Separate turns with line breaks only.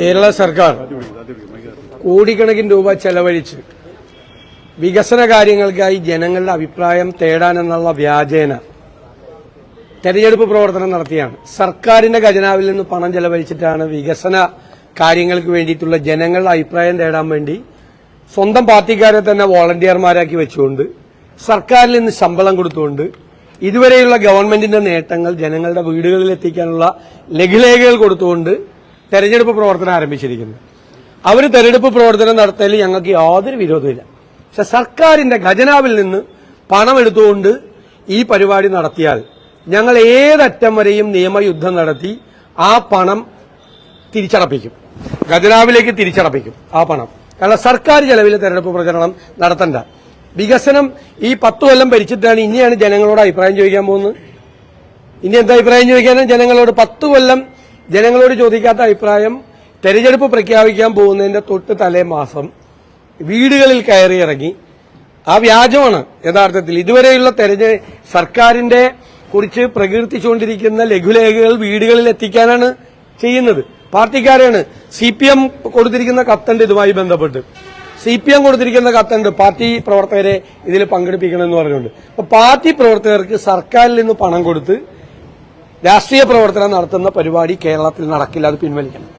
കേരള സർക്കാർ കോടിക്കണക്കിന് രൂപ ചെലവഴിച്ച് വികസന കാര്യങ്ങൾക്കായി ജനങ്ങളുടെ അഭിപ്രായം തേടാനെന്നുള്ള വ്യാജേന തെരഞ്ഞെടുപ്പ് പ്രവർത്തനം നടത്തിയാണ്. സർക്കാരിന്റെ ഖജനാവിൽ നിന്ന് പണം ചെലവഴിച്ചിട്ടാണ് വികസന കാര്യങ്ങൾക്ക് വേണ്ടിയിട്ടുള്ള ജനങ്ങളുടെ അഭിപ്രായം തേടാൻ വേണ്ടി സ്വന്തം പാർട്ടിക്കാരെ തന്നെ വോളണ്ടിയർമാരാക്കി വെച്ചുകൊണ്ട് സർക്കാരിൽ നിന്ന് ശമ്പളം കൊടുത്തുകൊണ്ട് ഇതുവരെയുള്ള ഗവൺമെന്റിന്റെ നേട്ടങ്ങൾ ജനങ്ങളുടെ വീടുകളിൽ എത്തിക്കാനുള്ള ലഘുലേഖകൾ കൊടുത്തുകൊണ്ട് തെരഞ്ഞെടുപ്പ് പ്രവർത്തനം ആരംഭിച്ചിരിക്കുന്നത് അവർ തെരഞ്ഞെടുപ്പ് പ്രവർത്തനം നടത്തിയതിൽ ഞങ്ങൾക്ക് യാതൊരു വിരോധമില്ല. പക്ഷെ സർക്കാരിന്റെ ഖജനാവിൽ നിന്ന് പണം എടുത്തുകൊണ്ട് ഈ പരിപാടി നടത്തിയാൽ ഞങ്ങൾ ഏതറ്റം വരെയും നിയമയുദ്ധം നടത്തി ആ പണം തിരിച്ചടപ്പിക്കും. ഖജനാവിലേക്ക് തിരിച്ചടപ്പിക്കും ആ പണം. കാരണം സർക്കാർ ചെലവിൽ തെരഞ്ഞെടുപ്പ് പ്രചരണം നടത്തണ്ട. വികസനം ഈ പത്തു കൊല്ലം ഭരിച്ചിട്ടാണ് ഇനിയാണ് ജനങ്ങളോട് അഭിപ്രായം ചോദിക്കാൻ പോകുന്നത്. ഇനി എന്താ അഭിപ്രായം ചോദിക്കാനും ജനങ്ങളോട് പത്തു കൊല്ലം ജനങ്ങളോട് ചോദിക്കാത്ത അഭിപ്രായം തെരഞ്ഞെടുപ്പ് പ്രഖ്യാപിക്കാൻ പോകുന്നതിന്റെ തൊട്ട് തലേ മാസം വീടുകളിൽ കയറി ഇറങ്ങി ആ വ്യാജമാണ് യഥാർത്ഥത്തിൽ. ഇതുവരെയുള്ള തെരഞ്ഞെ സർക്കാരിന്റെ കുറിച്ച് പ്രകീർത്തിച്ചുകൊണ്ടിരിക്കുന്ന ലഘുലേഖകൾ വീടുകളിൽ എത്തിക്കാനാണ് ചെയ്യുന്നത്. പാർട്ടിക്കാരാണ്. സി പി എം കൊടുത്തിരിക്കുന്ന കത്തുണ്ട് ഇതുമായി ബന്ധപ്പെട്ട്. സി പി എം കൊടുത്തിരിക്കുന്ന കത്തുണ്ട് പാർട്ടി പ്രവർത്തകരെ ഇതിൽ പങ്കെടുപ്പിക്കണമെന്ന് പറഞ്ഞുകൊണ്ട്. അപ്പൊ പാർട്ടി പ്രവർത്തകർക്ക് സർക്കാരിൽ നിന്ന് പണം കൊടുത്ത് രാഷ്ട്രീയ പ്രവർത്തനം നടത്തുന്ന പരിപാടി കേരളത്തിൽ നടക്കില്ല അത് പിൻവലിക്കണം.